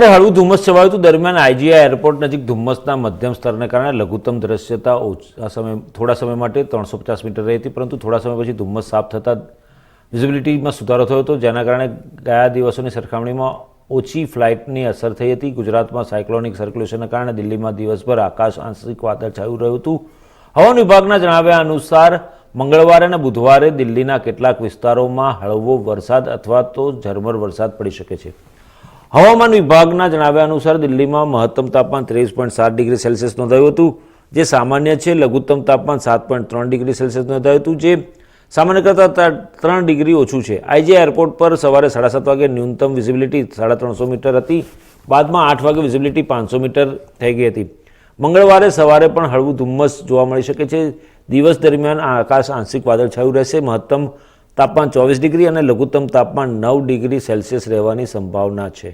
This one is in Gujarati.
સવારે હળવું ધુમ્મસ છવાયું હતું દરમિયાન આઈજીઆઈ એરપોર્ટ નજીક ધુમ્મસના મધ્યમ સ્તરને કારણે લઘુત્તમ દ્રશ્યતા ઓછા સમય થોડા સમય માટે ત્રણસો પચાસ મીટર રહી હતી, પરંતુ થોડા સમય પછી ધુમ્મસ સાફ થતાં વિઝિબિલિટીમાં સુધારો થયો હતો, જેના કારણે ગયા દિવસોની સરખામણીમાં ઓછી ફ્લાઇટની અસર થઈ હતી. ગુજરાતમાં સાયક્લોનિક સર્ક્યુલેશનના કારણે દિલ્હીમાં દિવસભર આકાશ આંશિક વાદળ છાયું રહ્યું હતું. હવામાન વિભાગના જણાવ્યા અનુસાર, મંગળવારે અને બુધવારે દિલ્હીના કેટલાક વિસ્તારોમાં હળવો વરસાદ અથવા તો ઝરમર વરસાદ પડી શકે છે. હવામાન વિભાગના જણાવ્યા અનુસાર દિલ્હીમાં મહત્તમ તાપમાન ત્રેવીસ પોઈન્ટ સાત ડિગ્રી સેલ્સિયસ નોંધાયું હતું, જે સામાન્ય છે. લઘુત્તમ તાપમાન સાત પોઈન્ટ ત્રણ ડિગ્રી સેલ્સિયસ નોંધાયું હતું, જે સામાન્ય કરતાં ત્રણ ડિગ્રી ઓછું છે. આઈજી એરપોર્ટ પર સવારે સાડા સાત વાગે ન્યૂનતમ વિઝિબિલિટી સાડા ત્રણસો મીટર હતી. બાદમાં આઠ વાગે વિઝિબિલિટી પાંચસો મીટર થઈ ગઈ હતી. મંગળવારે સવારે પણ હળવું ધુમ્મસ જોવા મળી શકે છે. દિવસ દરમિયાન આકાશ આંશિક વાદળછાયું રહેશે. મહત્તમ તાપમાન ચોવીસ ડિગ્રી અને લઘુત્તમ તાપમાન નવ ડિગ્રી સેલ્સિયસ રહેવાની સંભાવના છે.